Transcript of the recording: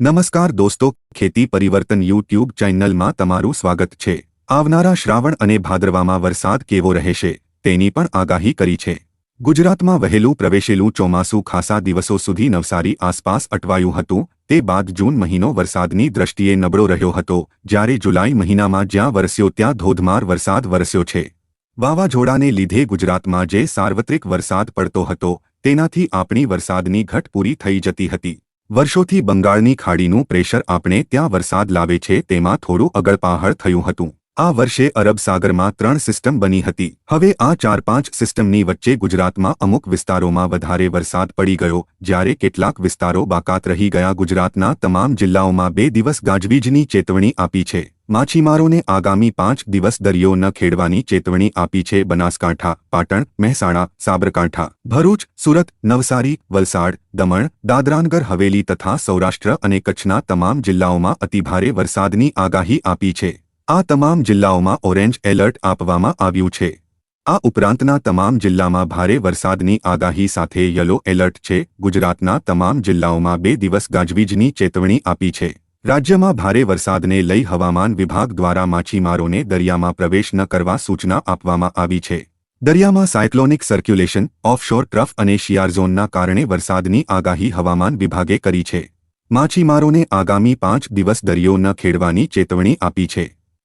નમસ્કાર દોસ્તો, ખેતી પરિવર્તન યુટ્યુબ ચેનલમાં તમારું સ્વાગત છે. આવનારા શ્રાવણ અને ભાદરવામાં વરસાદ કેવો રહેશે, તેની પણ આગાહી કરી છે. ગુજરાતમાં વહેલું પ્રવેશેલું ચોમાસું ખાસા દિવસો સુધી નવસારી આસપાસ અટવાયું હતું, તે બાદ જૂન મહિનો વરસાદની દ્રષ્ટિએ નબળો રહ્યો હતો, જ્યારે જુલાઈ મહિનામાં જ્યાં વરસ્યો ત્યાં ધોધમાર વરસાદ વરસ્યો છે. વાવાઝોડાને લીધે ગુજરાતમાં જે સાર્વત્રિક વરસાદ પડતો હતો, તેનાથી આપણી વરસાદની ઘટ પૂરી થઈ જતી હતી. વર્ષોથી બંગાળની ખાડીનું પ્રેશર આપણે ત્યાં વરસાદ લાવે છે તેમાં થોડું અગળપાહળ થયું હતું. આ વર્ષે અરબ સાગરમાં ત્રણ સિસ્ટમ બની હતી. હવે આ ચાર પાંચ સિસ્ટમની વચ્ચે ગુજરાતમાં અમુક વિસ્તારોમાં વધારે વરસાદ પડી ગયો, જ્યારે કેટલાક વિસ્તારો બાકાત રહી ગયા. ગુજરાતના તમામ જિલ્લાઓમાં બે દિવસ ગાજવીજની ચેતવણી આપી છે. માછીમારોને આગામી પાંચ દિવસ દરિયો ન ખેડવાની ચેતવણી આપી છે બનાસકાંઠા, પાટણ, મહેસાણા, સાબરકાંઠા, ભરૂચ, સુરત, નવસારી, વલસાડ, દમણ, દાદરાનગર, હવેલી તથા સૌરાષ્ટ્ર અને કચ્છના તમામ જિલ્લાઓમાં અતિભારે વરસાદની આગાહી આપી છે. આ તમામ જિલ્લાઓમાં ઓરેન્જ એલર્ટ આપવામાં આવ્યું છે. આ ઉપરાંતના તમામ જિલ્લામાં ભારે વરસાદની આગાહી સાથે યલો એલર્ટ છે. ગુજરાતના તમામ જિલ્લાઓમાં બે દિવસ ગાજવીજની ચેતવણી આપી છે. રાજ્યમાં ભારે વરસાદને લઈ હવામાન વિભાગ દ્વારા માછીમારોને દરિયામાં પ્રવેશ ન કરવા સૂચના આપવામાં આવી છે. દરિયામાં સાયક્લોનિક સર્ક્યુલેશન, ઓફશોર ટ્રફ અને શિયાર ઝોનના કારણે વરસાદની આગાહી હવામાન વિભાગે કરી છે. માછીમારોને આગામી પાંચ દિવસ દરિયો ન ખેડવાની ચેતવણી આપી છે.